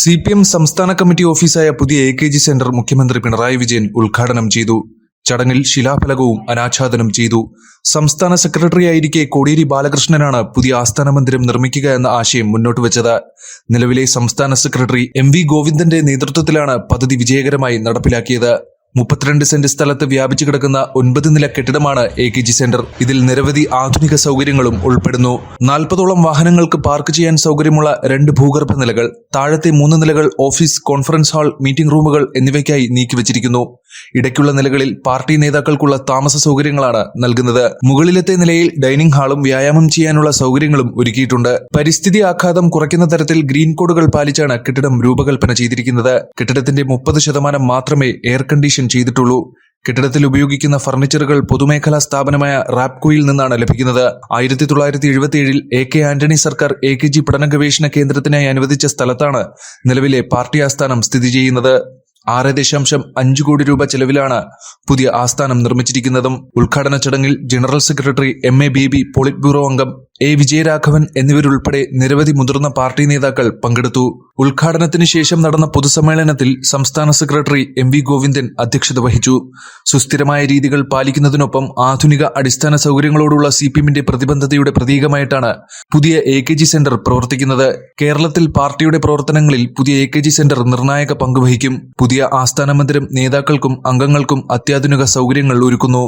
C P M സംസ്ഥാന committee ഓഫീസായ പുതിയ എ കെ ജി സെന്റർ മുഖ്യമന്ത്രി പിണറായി വിജയൻ ഉദ്ഘാടനം ചെയ്തു. ചടങ്ങിൽ ശിലാഫലകവും അനാച്ഛാദനം ചെയ്തു. സംസ്ഥാന സെക്രട്ടറിയായിരിക്കെ കോടിയേരി ബാലകൃഷ്ണനാണ് പുതിയ ആസ്ഥാന മന്ദിരം നിർമ്മിക്കുക എന്ന ആശയം മുന്നോട്ട് വെച്ചത്. നിലവിലെ സംസ്ഥാന സെക്രട്ടറി എം വി ഗോവിന്ദന്റെ നേതൃത്വത്തിലാണ് പദ്ധതി വിജയകരമായി നടപ്പിലാക്കിയത്. മുപ്പത്തിരണ്ട് സെന്റ് സ്ഥലത്ത് വ്യാപിച്ചു കിടക്കുന്ന ഒൻപത് നില കെട്ടിടമാണ് എ കെ ജി സെന്റർ. ഇതിൽ നിരവധി ആധുനിക സൗകര്യങ്ങളും ഉൾപ്പെടുന്നു. നാൽപ്പതോളം വാഹനങ്ങൾക്ക് പാർക്ക് ചെയ്യാൻ സൗകര്യമുള്ള രണ്ട് ഭൂഗർഭ നിലകൾ താഴത്തെ മൂന്ന് നിലകൾ ഓഫീസ് കോൺഫറൻസ് ഹാൾ മീറ്റിംഗ് റൂമുകൾ എന്നിവയ്ക്കായി നീക്കിവച്ചിരിക്കുന്നു. ഇടയ്ക്കുള്ള നിലകളിൽ പാർട്ടി നേതാക്കൾക്കുള്ള താമസ സൗകര്യങ്ങളാണ് നൽകുന്നത്. മുകളിലത്തെ നിലയിൽ ഡൈനിങ് ഹാളും വ്യായാമം ചെയ്യാനുള്ള സൗകര്യങ്ങളും ഒരുക്കിയിട്ടുണ്ട്. പരിസ്ഥിതി ആഘാതം കുറയ്ക്കുന്ന തരത്തിൽ ഗ്രീൻ കോഡുകൾ പാലിച്ചാണ് കെട്ടിടം രൂപകൽപ്പന ചെയ്തിരിക്കുന്നത്. കെട്ടിടത്തിന്റെ മുപ്പത് ശതമാനം മാത്രമേ എയർ കണ്ടീഷൻ ചെയ്തിട്ടുള്ളൂ. കെട്ടിടത്തിൽ ഉപയോഗിക്കുന്ന ഫർണിച്ചറുകൾ പൊതുമേഖലാ സ്ഥാപനമായ റാപ്കോയിൽ നിന്നാണ് ലഭിക്കുന്നത്. ആയിരത്തി തൊള്ളായിരത്തി എഴുപത്തിയേഴിൽ എ കെ ആന്റണി സർക്കാർ എ കെ ജി പഠന ഗവേഷണ കേന്ദ്രത്തിനായി അനുവദിച്ച സ്ഥലത്താണ് നിലവിലെ പാർട്ടി ആസ്ഥാനം സ്ഥിതി ചെയ്യുന്നത്. ആറ് ദശാംശം അഞ്ച് കോടി രൂപ ചെലവിലാണ് പുതിയ ആസ്ഥാനം നിർമ്മിച്ചിരിക്കുന്നതും. ഉദ്ഘാടന ചടങ്ങിൽ general secretary M A Baby polit bureau അംഗം എ. വിജയരാഘവൻ എന്നിവരുൾപ്പെടെ നിരവധി മുതിർന്ന പാർട്ടി നേതാക്കൾ പങ്കെടുത്തു. ഉദ്ഘാടനത്തിന് ശേഷം നടന്ന പൊതുസമ്മേളനത്തിൽ സംസ്ഥാന സെക്രട്ടറി എം വി ഗോവിന്ദൻ അധ്യക്ഷത വഹിച്ചു. സുസ്ഥിരമായ രീതികൾ പാലിക്കുന്നതിനൊപ്പം ആധുനിക അടിസ്ഥാന സൗകര്യങ്ങളോടുള്ള സി പി എമ്മിന്റെ പ്രതിബദ്ധതയുടെ പ്രതീകമായിട്ടാണ് പുതിയ എ കെ ജി സെന്റർ പ്രവർത്തിക്കുന്നത്. കേരളത്തിൽ പാർട്ടിയുടെ പ്രവർത്തനങ്ങളിൽ പുതിയ എ കെ ജി സെന്റർ നിർണായക പങ്കുവഹിക്കും പുതിയ ആസ്ഥാന മന്ദിരം നേതാക്കൾക്കും അംഗങ്ങൾക്കും അത്യാധുനിക സൗകര്യങ്ങൾ ഒരുക്കുന്നു.